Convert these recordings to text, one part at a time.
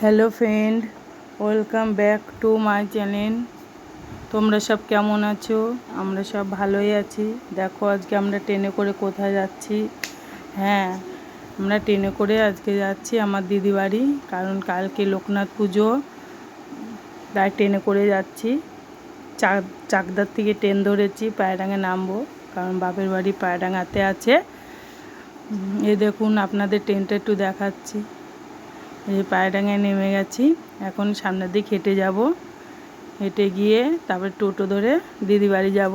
Hello friend, welcome back to my channel. তোমরা সব কেমন আছো? আমরা সব ভালোই আছি। দেখো আজকে আমরা ট্রেনে করে কোথায় যাচ্ছি? হ্যাঁ আমরা ট্রেনে করে আজকে যাচ্ছি আমার দিদি বাড়ি, কারণ কালকে লোকনাথ পুজো, তাই ট্রেনে করে যাচ্ছি। চাক, চাকদার থেকে ট্রেন ধরেছি পায়রাঙে নামবো, কারণ বাপের বাড়ি পায়রাঙাতে আছে। এ দেখুন, আপনাদের ট্রেনটা একটু দেখাচ্ছি। এই পায়রাঙায় নেমে গেছি। এখন সামনের দিক হেঁটে যাব। হেঁটে গিয়ে তারপর টোটো ধরে দিদি বাড়ি যাব।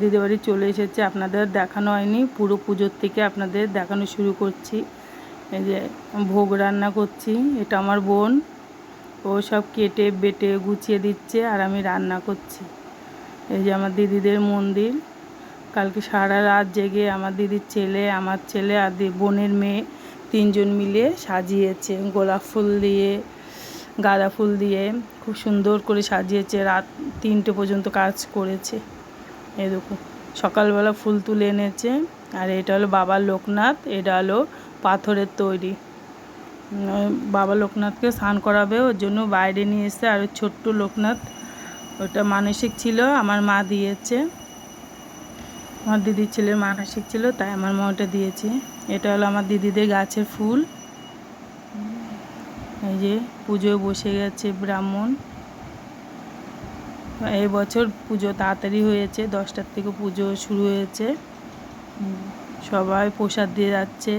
দিদি বাড়ি চলে এসেছে। আপনাদের দেখানো হয়নি। পুরো পুজোর থেকে আপনাদের দেখানো শুরু করছি। এই যে ভোগ রান্না করছি। এটা আমার বোন। ও সব কেটে, বেটে, গুছিয়ে দিচ্ছে আর আমি রান্না করছি। এই যে আমার দিদিদের মন্দির। কালকে সারা রাত জেগে আমার দিদির ছেলে, আমার ছেলে আর বোনের মেয়ে তিনজন মিলে সাজিয়েছে। গোলাপ ফুল দিয়ে, গাঁদা ফুল দিয়ে খুব সুন্দর করে সাজিয়েছে। রাত তিনটে পর্যন্ত কাজ করেছে। এরকম সকালবেলা ফুল তুলে এনেছে। আর এটা হলো বাবা লোকনাথ, এটা হলো পাথরের তৈরি। বাবা লোকনাথকে স্নান করাবে, ওর জন্য বাইরে নিয়ে এসে আর ছোট্ট লোকনাথ, ওটা মানসিক ছিল, আমার মা দিয়েছে। আমার দিদির ছেলের মানসিক ছিল, তাই আমার মা ওটা দিয়েছে। এটা হলো আমার দিদিদের গাছের ফুল। এই যে পুজোয় বসে গেছে ব্রাহ্মণ। এই বছর পুজো তাড়াতাড়ি হয়েছে, দশটার থেকে পুজো শুরু হয়েছে। সবাই প্রসাদ দিয়ে যাচ্ছে,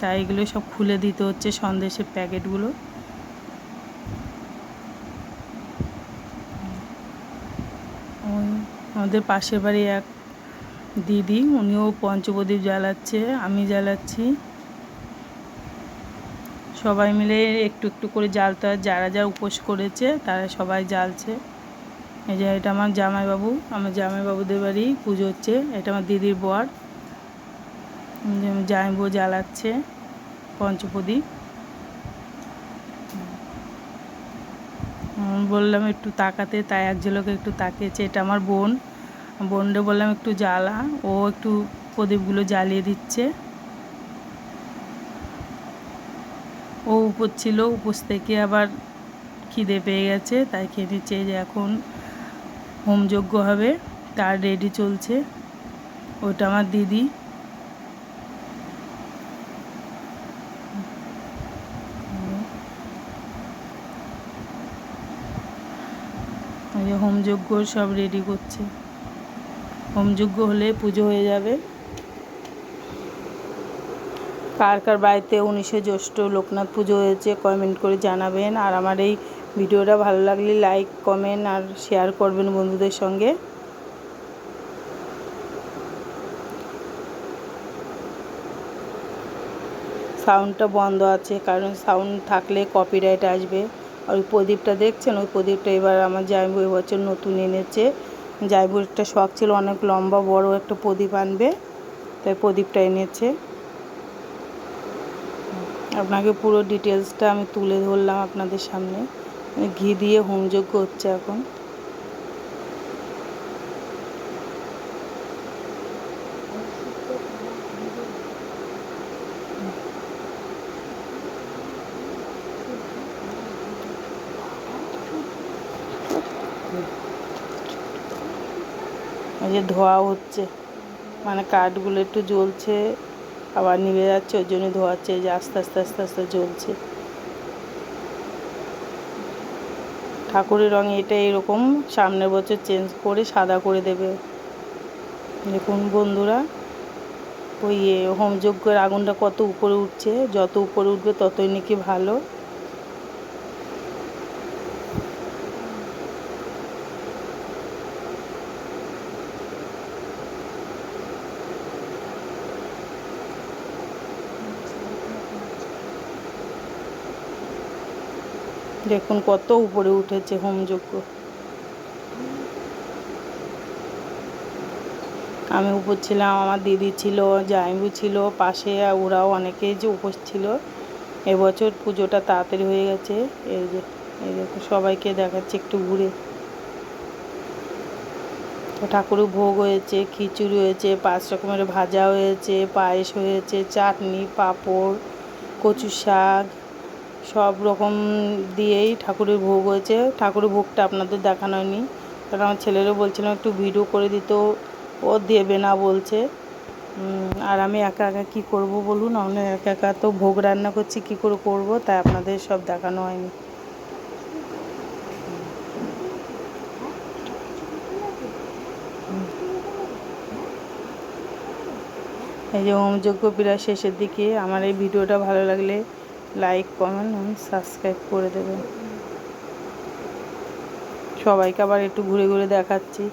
তাই এগুলো সব খুলে দিতে হচ্ছে সন্দেশের প্যাকেটগুলো। আমাদের পাশের বাড়ি এক দিদি, উনিও পঞ্চপ্রদীপ জ্বালাচ্ছে, আমি জ্বালাচ্ছি। সবাই মিলে একটু একটু করে জ্বালতে হয় যারা যা উপোস করেছে তারা সবাই জ্বালছে। এই যে এটা আমার জামাইবাবু, আমার জামাইবাবুদের বাড়ি পুজো হচ্ছে, এটা আমার দিদির বর। জামাইবাবু জ্বালাচ্ছে পঞ্চপ্রদীপ। বললাম একটু তাকাতে, তাই এক ঝলকে একটু তাকিয়েছে, এটা আমার বোন। বোনরে বললাম একটু জ্বালা, ও একটু প্রদীপগুলো জ্বালিয়ে দিচ্ছে। ও উপর ছিল, উপোস থেকে আবার খিদে পেয়ে গেছে, তাই খেয়ে নিচ্ছে যে এখন হোমযজ্ঞ হবে, তার রেডি চলছে। ওটা আমার দিদি। হোমযজ্ঞ সব রেডি করছে। হোমযজ্ঞ হলে পুজো হয়ে যাবে। কার কার বাড়িতে উনিশে জ্যৈষ্ঠ লোকনাথ পুজো হয়েছে কমেন্ট করে জানাবেন। আর আমার এই ভিডিওটা ভালো লাগলে লাইক, কমেন্ট আর শেয়ার করবেন বন্ধুদের সঙ্গে। সাউন্ডটা বন্ধ আছে, কারণ সাউন্ড থাকলে কপিরাইট আসবে। আর ওই প্রদীপটা দেখছেন? ওই প্রদীপটা এবার আমার জামাইবু এবছর নতুন এনেছে। জামাইবুর একটা শখ ছিল, অনেক লম্বা, বড় একটা প্রদীপ আনবে। তাই প্রদীপটা এনেছে। আপনাকে পুরো ডিটেলসটা আমি তুলে ধরলাম আপনাদের সামনে। ঘি দিয়ে হোমযজ্ঞ হচ্ছে এখন। যে ধোয়া হচ্ছে মানে কাঠগুলো একটু জ্বলছে, আবার নিভে যাচ্ছে, ওই জন্য ধোয়াচ্ছে যে আস্তে আস্তে আস্তে আস্তে জ্বলছে। ঠাকুরের রঙ এটা এরকম, সামনের বছর চেঞ্জ করে সাদা করে দেবে। দেখুন বন্ধুরা, ওই হোমযজ্ঞের আগুনটা কত উপরে উঠছে, যত উপরে উঠবে ততই নাকি ভালো। দেখুন কত উপরে উঠেছে হোমযজ্ঞ আমি উপর ছিলাম, আমার দিদি ছিল জাইবু ছিল, পাশে ওরাও অনেকেই যে উপোস ছিল। এবছর পুজোটা তাড়াতাড়ি হয়ে গেছে, এই যে, এই দেখো সবাইকে দেখাচ্ছে একটু ঘুরে। ঠাকুরের ভোগ হয়েছে, খিচুড়ি হয়েছে, পাঁচ রকমের ভাজা হয়েছে, পায়েস হয়েছে, চাটনি, পাঁপড় কচু শাক। সব রকম দিয়েই ঠাকুরের ভোগ হয়েছে। ঠাকুরের ভোগটা আপনাদের দেখানো হয়নি। কারণ আমার ছেলেরও বলছিলাম, একটু ভিডিও করে দিত ও দেবে না বলছে। আর আমি একা একা কী করব বলুন? আমি একা একা তো ভোগ রান্না করছি, কী করে করব? তাই আপনাদের সব দেখানো হয়নি। এই যে হোমযজ্ঞ প্রায় শেষের দিকে, আমার এই ভিডিওটা ভালো লাগলে লাইক কমেন্ট এবং সাবস্ক্রাইব করে দেবেন। সবাইকে আবার একটু ঘুরে ঘুরে দেখাচ্ছি।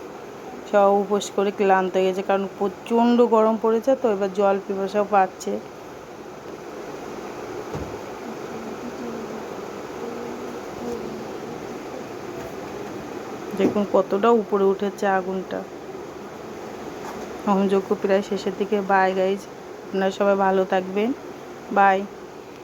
সব উপোস করে ক্লান্ত হয়ে গেছে, কারণ প্রচণ্ড গরম পড়েছে তো, এবার জল পিপাসাও পাচ্ছে। দেখুন কতটা উপরে উঠেছে আগুনটা। হোমযজ্ঞ প্রায় শেষের দিকে। বাই গাইজ আপনারা সবাই ভালো থাকবেন। বাই